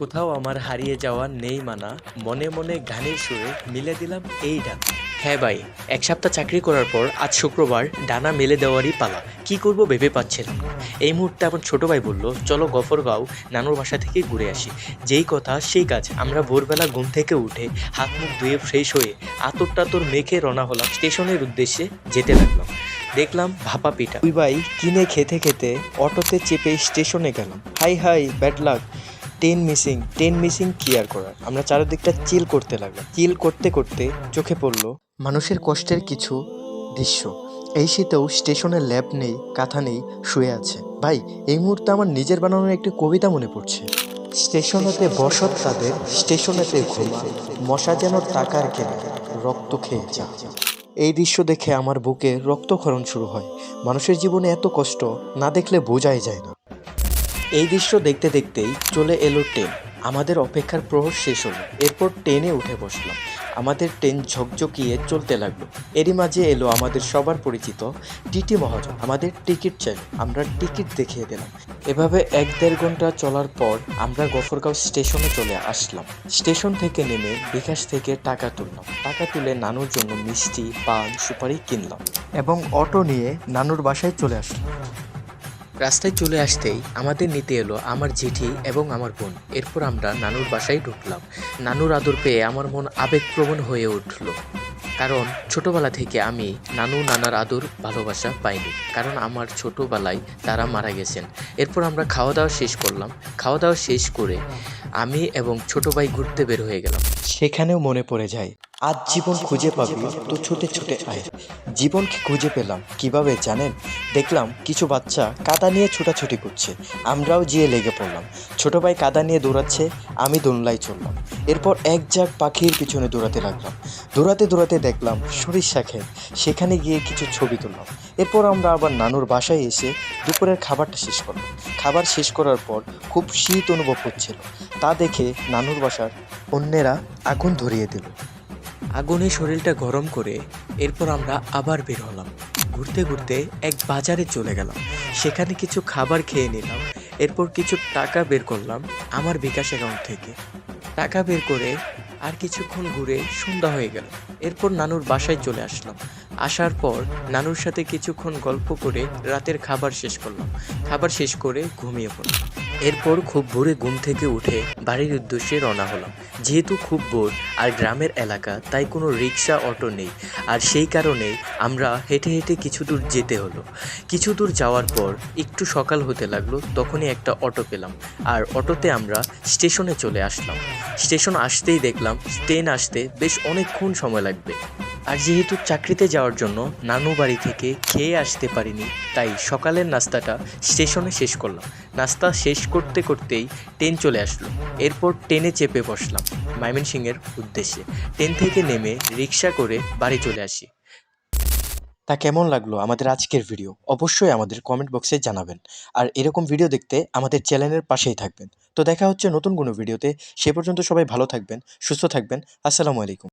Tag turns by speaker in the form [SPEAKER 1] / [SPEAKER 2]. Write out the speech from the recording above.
[SPEAKER 1] কোথাও আমার হারিয়ে যাওয়া নেই মানা, মনে মনে গানের সুরে মিলে দিলাম এই ডানা হ্যাঁ ভাই, এক সপ্তাহ চাকরি করার পর আজ শুক্রবার ডানা মেলে দেওয়ারই পালা। কি করব ভেবে পাচ্ছিলাম না। এই মুহূর্তে আমার ছোট ভাই বলল, চলো গফরগাঁও নানুর বাসা থেকে ঘুরে আসি। যেই কথা, সেই কাজ। আমরা ভোরবেলা ঘুম থেকে উঠে হাত মুখ ধুয়ে ফ্রেশ হয়ে আতর টাতর মেখে রওনা হলাম স্টেশনের উদ্দেশ্যে যেতে লাগলাম। দেখলাম ভাপা পিঠা। দুই ভাই কিনে খেতে খেতে অটোতে চেপে স্টেশনে গেলাম। High high, bad luck. Train missing ten missing কি আর করার। আমরা চারিদিকটা চিল করতে লাগলাম। চিল করতে করতে চোখে পড়ল মানুষের কষ্টের কিছু দৃশ্য। এই শীতেও স্টেশনে ল্যাব নেই, কাঁথা নেই, শুয়ে আছে। ভাই, এই মুহূর্তে আমার নিজের বানানোর একটি কবিতা মনে পড়ছে। স্টেশনেতে বসত তাদের, স্টেশনেতে ঘুমা। মশা যেন টাকার কেনে, রক্ত খেয়ে যা। এই দৃশ্য দেখে আমার বুকে রক্তক্ষরণ শুরু হয়। মানুষের জীবনে এত কষ্ট না দেখলে বোঝাই যায় না। এই দৃশ্য দেখতে দেখতেই চলে এলো ট্রেন। আমাদের অপেক্ষার প্রহর শেষ হলো। এরপর ট্রেনে উঠে বসলাম। আমাদের ট্রেন ঝকঝকিয়ে চলতে লাগল। এরই মাঝে এলো আমাদের সবার পরিচিত টিটি মহাজন। আমাদের টিকিট চাই। আমরা টিকিট দেখিয়ে দিলাম। এভাবে এক দেড় ঘণ্টা চলার পর আমরা গফরগাঁও স্টেশনে চলে আসলাম। স্টেশন থেকে নেমে বিকাশ থেকে টাকা তুললাম। টাকা তুলে নানুর জন্য মিষ্টি, পান, সুপারি কিনলাম। এবং অটো নিয়ে নানুর বাসায় চলে আসলাম। রাস্তায় চলে আসতেই আমাদের নিতে এলো আমার জেঠি এবং আমার বোন। এরপর আমরা নানুর বাসায় ঢুকলাম। নানুর আদর পেয়ে আমার মন আবেগপ্রবণ হয়ে উঠল। কারণ ছোটবেলা থেকে আমি নানু নানার আদর ভালোবাসা পাইনি। কারণ আমার ছোটবেলায় তারা মারা গেছেন। এরপর আমরা খাওয়া দাওয়া শেষ করলাম। খাওয়া দাওয়া শেষ করে আমি এবং ছোট ভাই ঘুরতে বের হয়ে গেলাম। সেখানেও মনে পড়ে যায়, আজ জীবন খুঁজে পাবি, তো ছুটে ছুটে আয়। জীবনকে খুঁজে পেলাম, কীভাবে জানেন? দেখলাম কিছু বাচ্চা কাদা নিয়ে ছোটাছুটি করছে, আমরাও যেয়ে লেগে পড়লাম। ছোট ভাই কাদা নিয়ে দৌড়াচ্ছে, আমি দোলনায় চললাম এরপর এক ঝাঁক পাখির পিছনে দৌড়াতে লাগলাম। দৌড়াতে দৌড়াতে দেখলাম সরিষা ক্ষেত, সেখানে গিয়ে কিছু ছবি তুললাম। এরপর আমরা আবার নানুর বাসায় এসে দুপুরের খাবারটা শেষ করলাম। খাবার শেষ করার পর খুব শীত অনুভব হচ্ছিল। তা দেখে নানুর বাসার অন্যেরা আগুন ধরিয়ে দিল। আগুনে শরীরটা গরম করে এরপর আমরা আবার বের হলাম। ঘুরতে ঘুরতে এক বাজারে চলে গেলাম। সেখানে কিছু খাবার খেয়ে নিলাম। এরপর কিছু টাকা বের করলাম আমার বিকাশ অ্যাকাউন্ট থেকে। টাকা বের করে আর কিছুক্ষণ ঘুরে সন্ধ্যা হয়ে গেল। এরপর নানুর বাসায় চলে আসলাম। আসার পর নানুর সাথে কিছুক্ষণ গল্প করে রাতের খাবার শেষ করলাম। খাবার শেষ করে ঘুমিয়ে পড়লাম। এরপর খুব ভোরে ঘুম থেকে উঠে বাড়ির উদ্দেশ্যে রওনা হলাম। যেহেতু খুব বোর আর গ্রামের এলাকা, তাই কোনো রিক্সা, অটো নেই। আর সেই কারণে আমরা হেঁটে হেঁটে কিছু দূর যেতে হলো। কিছু দূর যাওয়ার পর একটু সকাল হতে লাগল, তখনই একটা অটো পেলাম। আর অটোতে আমরা স্টেশনে চলে আসলাম। স্টেশন আসতেই দেখলাম, ট্রেন আসতে বেশ অনেকক্ষণ সময় লাগবে। আর যেহেতু চাকরিতে যাওয়ার জন্য নানু বাড়ি থেকে খেয়ে আসতে পারিনি, তাই সকালের নাস্তাটা স্টেশনে শেষ করলাম। নাস্তা শেষ করতে করতেই ট্রেন চলে আসলো। এরপর ট্রেনে চেপে বসলাম ময়মনসিংহের উদ্দেশ্যে। ট্রেন থেকে নেমে রিক্সা করে বাড়ি চলে আসি। তা কেমন লাগল আমাদের আজকের ভিডিও? অবশ্যই আমাদের কমেন্ট বক্সে জানাবেন। আর এরকম ভিডিও দেখতে আমাদের চ্যানেলের পাশেই থাকবেন। তো দেখা হচ্ছে নতুন কোনো ভিডিওতে। সে পর্যন্ত সবাই ভালো থাকবেন, সুস্থ থাকবেন। আসসালামু আলাইকুম।